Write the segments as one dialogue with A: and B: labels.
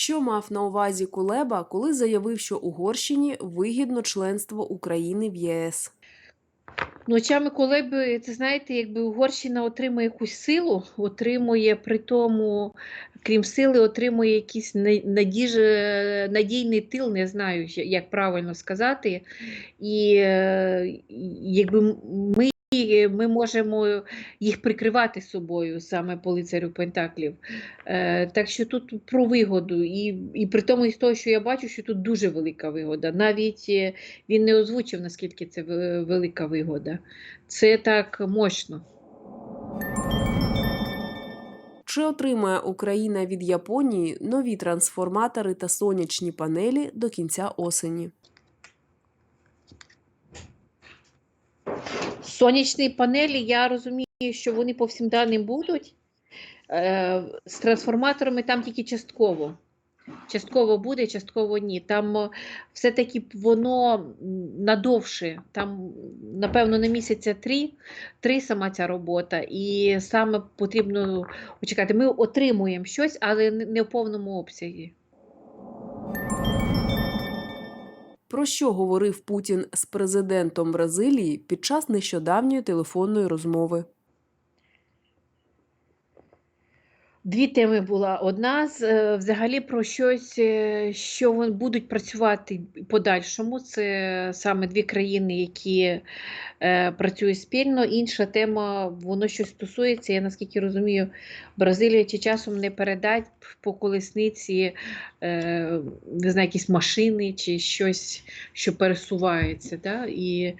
A: Що мав на увазі Кулеба, коли заявив, що Угорщині вигідно членство України в ЄС?
B: Ну, очами Колеби, це знаєте, якби Угорщина отримує якусь силу, отримує при тому, крім сили, отримує якийсь на- надіже, надійний тил, не знаю, як правильно сказати. Е, і якби ми, ми можемо їх прикривати собою, саме по лицарю Пентаклів. Е, так що тут про вигоду. І, і при тому, із того, що я бачу, що тут дуже велика вигода. Навіть е, він не озвучив, наскільки це велика вигода. Це так мощно.
A: Чи отримає Україна від Японії нові трансформатори та сонячні панелі до кінця осені?
B: Сонячні панелі, я розумію, що вони по всім даним будуть. Е, з трансформаторами там тільки частково. Частково буде, частково ні. Там е, все-таки воно надовше, там, напевно, на місяця три, три сама ця робота. І саме потрібно почекати. Ми отримуємо щось, але не в повному обсязі.
A: Про що говорив Путін з президентом Бразилії під час нещодавньої телефонної розмови?
B: Дві теми була. Одна з е, взагалі про щось, е, що вони будуть працювати подальшому. Це саме дві країни, які е, працюють спільно. Інша тема, воно щось стосується, я наскільки розумію, Бразилія чи часом не передать по колесниці е, не знаю, якісь машини чи щось, що пересувається. Да? І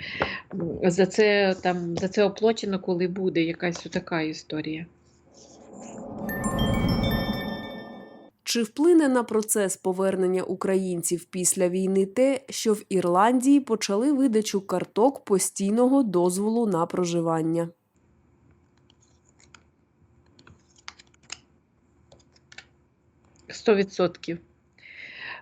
B: за це там за це оплачено, коли буде якась така історія.
A: Чи вплине на процес повернення українців після війни те, що в Ірландії почали видачу карток постійного дозволу на проживання?
B: Сто відсотків.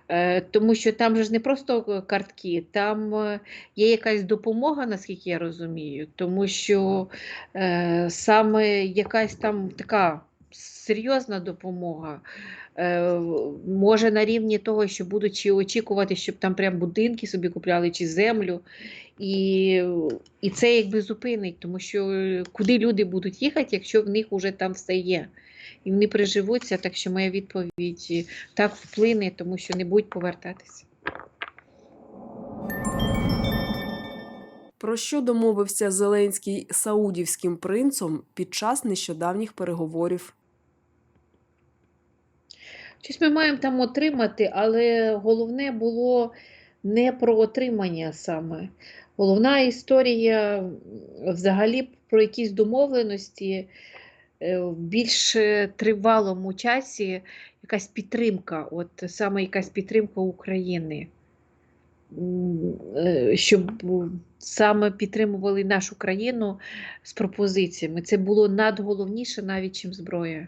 B: Е, Тому що там же ж не просто е, картки, там е, є якась допомога, наскільки я розумію, тому що саме якась там така серйозна допомога. Е, Може на рівні того, що будуть чи очікувати, щоб там прям будинки собі купляли чи землю. І, і це якби зупинить, тому що е, куди люди будуть їхати, якщо в них вже там все є. І вони приживуться, так що моя відповідь е, так вплине, тому що не будуть повертатися.
A: Про що домовився Зеленський саудівським принцом під час нещодавніх переговорів?
B: Щось ми маємо там отримати, але головне було не про отримання саме. Головна історія взагалі про якісь домовленості е, в більш тривалому часі, якась підтримка, от саме якась підтримка України. Е, Щоб саме підтримували нашу країну з пропозиціями. Це було надголовніше навіть, чим зброя.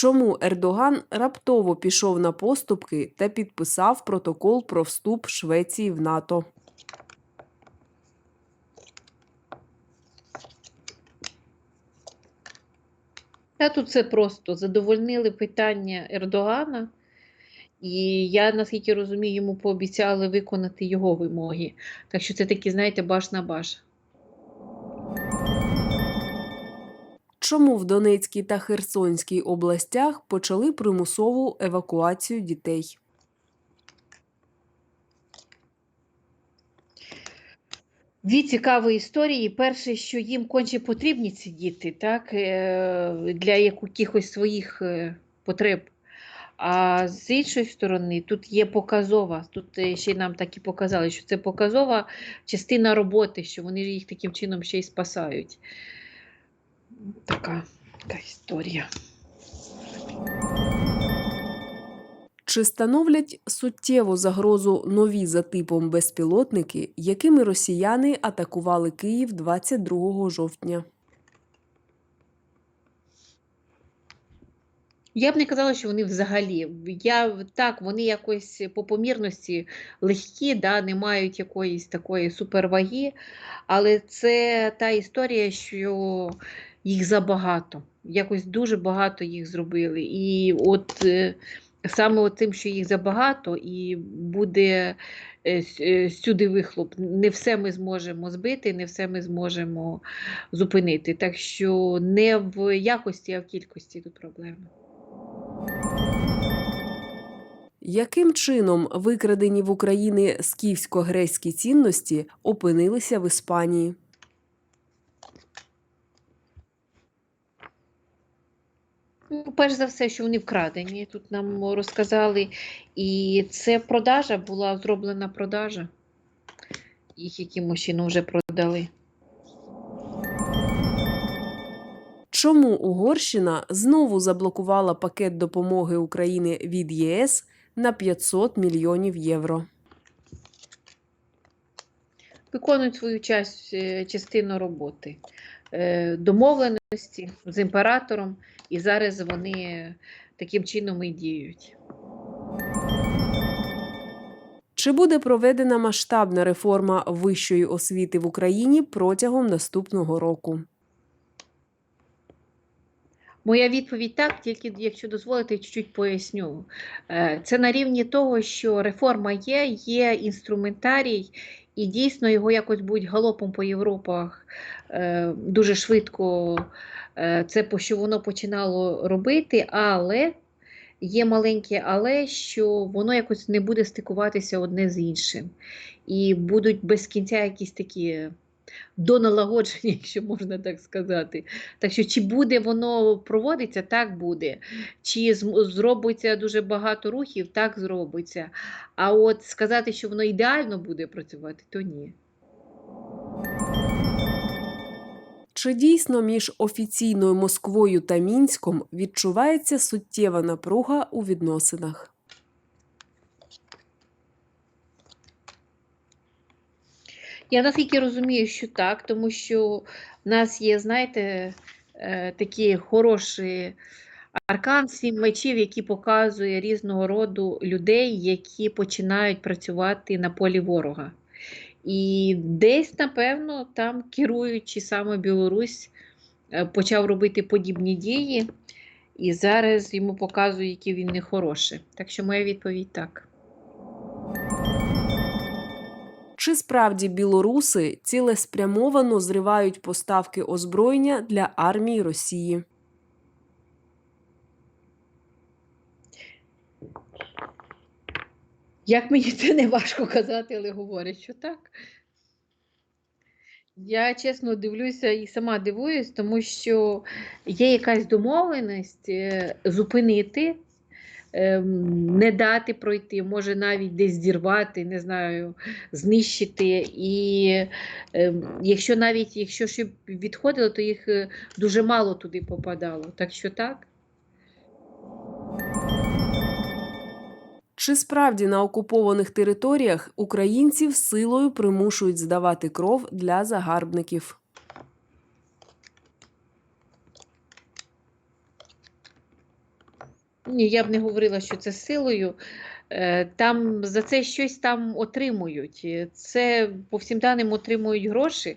A: Чому Ердоган раптово пішов на поступки та підписав протокол про вступ Швеції в НАТО?
B: Та тут це просто задовольнили питання Ердогана, і я, наскільки розумію, йому пообіцяли виконати його вимоги. Так що це такі, знаєте, баш на баш.
A: Чому в Донецькій та Херсонській областях почали примусову евакуацію дітей?
B: Дві цікаві історії. Перше, що їм конче потрібні ці діти, так, е, для якихось своїх е, потреб. А з іншої сторони, тут є показова, тут е, ще нам так і показали, що це показова частина роботи, що вони їх таким чином ще й спасають. Така, така історія.
A: Чи становлять суттєву загрозу нові за типом безпілотники, якими росіяни атакували Київ 22 жовтня?
B: Я б не казала, що вони взагалі. Я так, вони якось по помірності легкі, да, не мають якоїсь такої суперваги, але це та історія, що їх забагато. Якось дуже багато їх зробили. І от е, саме тим, що їх забагато, і буде е, е, сюди вихлоп. Не все ми зможемо збити, не все ми зможемо зупинити. Так що не в якості, а в кількості тут проблема.
A: Яким чином викрадені в Україні скіфсько-грецькі цінності опинилися в Іспанії?
B: Ну, перш за все, що вони вкрадені, тут нам розказали. І це продажа була зроблена продажа. Їх якимось чином вже продали.
A: Чому Угорщина знову заблокувала пакет допомоги України від ЄС на 500 мільйонів євро?
B: Виконують свою часть, е, частину роботи. Е, Домовленості з імператором, і зараз вони таким чином і діють.
A: Чи буде проведена масштабна реформа вищої освіти в Україні протягом наступного року?
B: Моя відповідь так, тільки якщо дозволите, чуть-чуть поясню. Е, Це на рівні того, що реформа є, є інструментарій, і дійсно його якось будуть галопом по Європах е, дуже швидко. е, Це що воно починало робити, але є маленьке але, що воно якось не буде стикуватися одне з іншим. І будуть без кінця якісь такі доналагодження, якщо можна так сказати. Так що, чи буде воно проводиться, так буде. Чи зробиться дуже багато рухів, так зробиться. А от сказати, що воно ідеально буде працювати, то ні.
A: Чи дійсно між офіційною Москвою та Мінськом відчувається суттєва напруга у відносинах?
B: Я наскільки розумію, що так, тому що в нас є, знаєте, е, такі хороші аркан сім мечів, які показує різного роду людей, які починають працювати на полі ворога. І десь, напевно, там керуючи саме Білорусь, е, почав робити подібні дії, і зараз йому показує, який він нехороший. Так що моя відповідь так.
A: Чи справді білоруси цілеспрямовано зривають поставки озброєння для армії Росії?
B: Як мені це не важко казати, але говорять, що так. Я чесно дивлюся і сама дивуюсь, тому що є якась домовленість е, зупинити, не дати пройти, може навіть десь зірвати, не знаю, знищити. І ем, якщо навіть якщо щоб відходило, то їх е, дуже мало туди попадало. Так що так.
A: Чи справді на окупованих територіях українців силою примушують здавати кров для загарбників?
B: Ні, я б не говорила, що це силою. Е, Там за це щось там отримують. Е, Це по всім даним отримують гроші.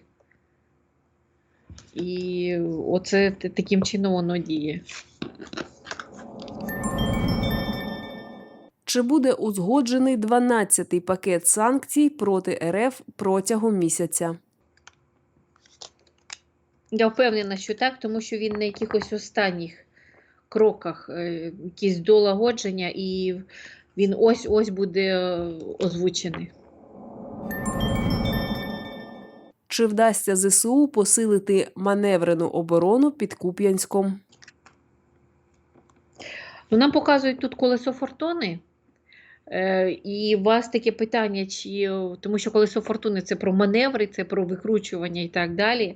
B: І оце таким чином воно діє.
A: Чи буде узгоджений 12-й пакет санкцій проти РФ протягом місяця?
B: Я впевнена, що так, тому що він на якихось останніх кроках, е, якісь долагодження, і він ось-ось буде е, озвучений.
A: Чи вдасться ЗСУ посилити маневрену оборону під Куп'янськом?
B: Ну, нам показують тут колесо фортуни. Е, і у вас таке питання, чи, тому що колесо фортуни це про маневри, це про викручування і так далі.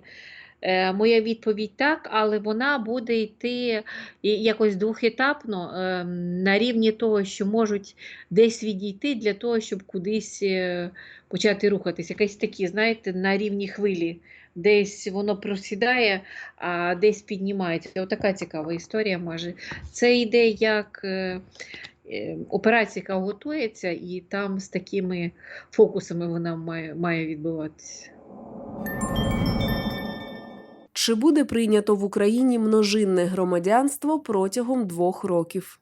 B: Е, Моя відповідь так, але вона буде йти якось двохетапно е, на рівні того, що можуть десь відійти для того, щоб кудись е, почати рухатись. Якесь такі, знаєте, на рівні хвилі. Десь воно просідає, а десь піднімається. Отака цікава історія може. Це йде як операція, яка готується, і там з такими фокусами вона має, має відбуватися.
A: Чи буде прийнято в Україні множинне громадянство протягом двох років?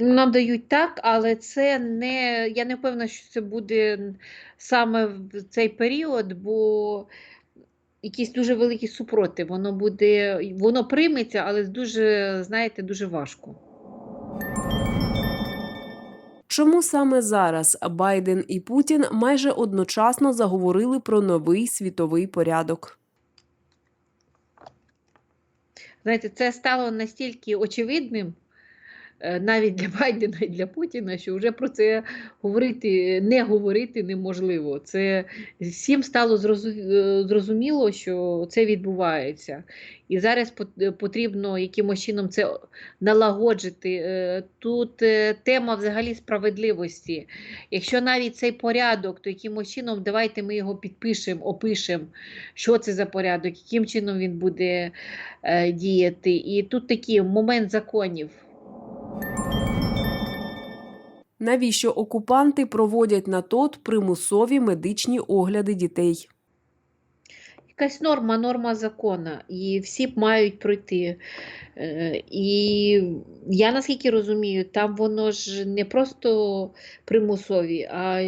B: Нам дають так, але це не. Я не впевнена, що це буде саме в цей період, бо якийсь дуже великий супротив. Воно буде, воно прийметься, але дуже, знаєте, дуже важко.
A: Чому саме зараз Байден і Путін майже одночасно заговорили про новий світовий порядок?
B: Знаєте, це стало настільки очевидним, навіть для Байдена і для Путіна, що вже про це говорити, не говорити неможливо. Це всім стало е, зрозуміло, що це відбувається. І зараз е, потрібно якимось чином це налагоджити. Е, Тут е, тема взагалі справедливості. Якщо навіть цей порядок, то якимось чином давайте ми його підпишемо, опишемо, що це за порядок, яким чином він буде е, діяти. І тут такий момент законів.
A: Навіщо окупанти проводять на ТОТ примусові медичні огляди дітей?
B: Якась норма, норма закона, і всі мають пройти. Е, І я наскільки розумію, там воно ж не просто примусові, а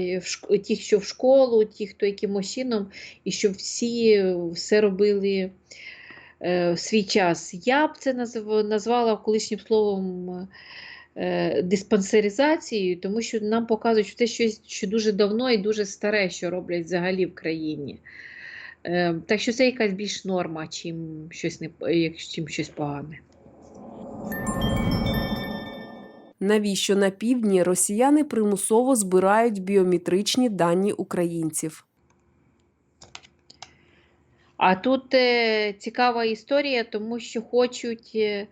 B: ті, що в школу, ті, хто якимось чином, і щоб всі все робили в свій час. Я б це назвала колишнім словом е, диспансеризацією, тому що нам показують, що це щось що дуже давно і дуже старе, що роблять взагалі в країні. Е, Так що це якась більш норма, чим щось не чим щось погане.
A: Навіщо на півдні росіяни примусово збирають біометричні дані українців?
B: А тут е, цікава історія, тому що хочуть. Е,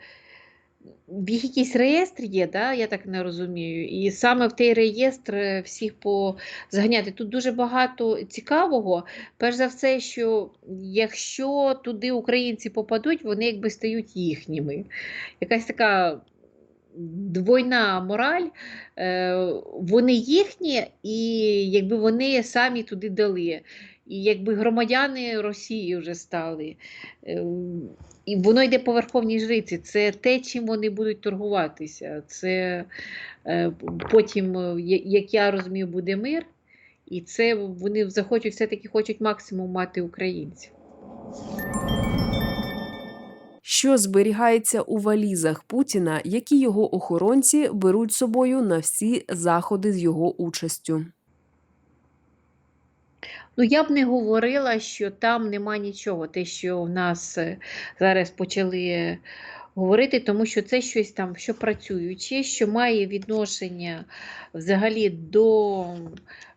B: в якийсь реєстр є, да? я так не розумію. І саме в той реєстр е, всіх позганяти. Тут дуже багато цікавого. Перш за все, що якщо туди українці попадуть, вони якби стають їхніми. Якась така двойна мораль. Вони їхні, і якби вони самі туди дали. І якби громадяни Росії вже стали. Е, І воно йде по верховній жриці. Це те, чим вони будуть торгуватися. Це е, потім, е, як я розумію, буде мир. І це вони захочуть все-таки хочуть максимум мати українців.
A: Що зберігається у валізах Путіна, які його охоронці беруть з собою на всі заходи з його участю?
B: Ну, я б не говорила, що там нема нічого. Те, що в нас е, зараз почали говорити, тому що це щось там, що працююче, що має відношення взагалі до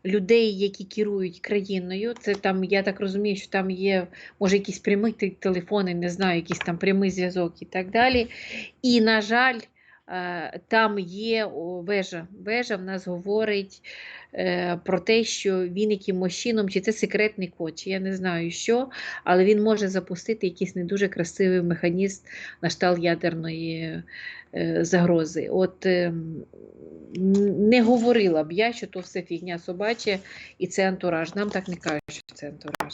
B: людей, які керують країною. Це там, я так розумію, що там є, може, якісь прямі телефони, не знаю, якийсь там прямий зв'язок і так далі. І, на жаль, е, там є вежа. Вежа в нас говорить е, про те, що він якимось чином, чи це секретний код, чи я не знаю що, але він може запустити якийсь не дуже красивий механізм на штал ядерної е, загрози. От е, не говорила б я, що то все фігня собача і це антураж. Нам так не кажуть, що це антураж.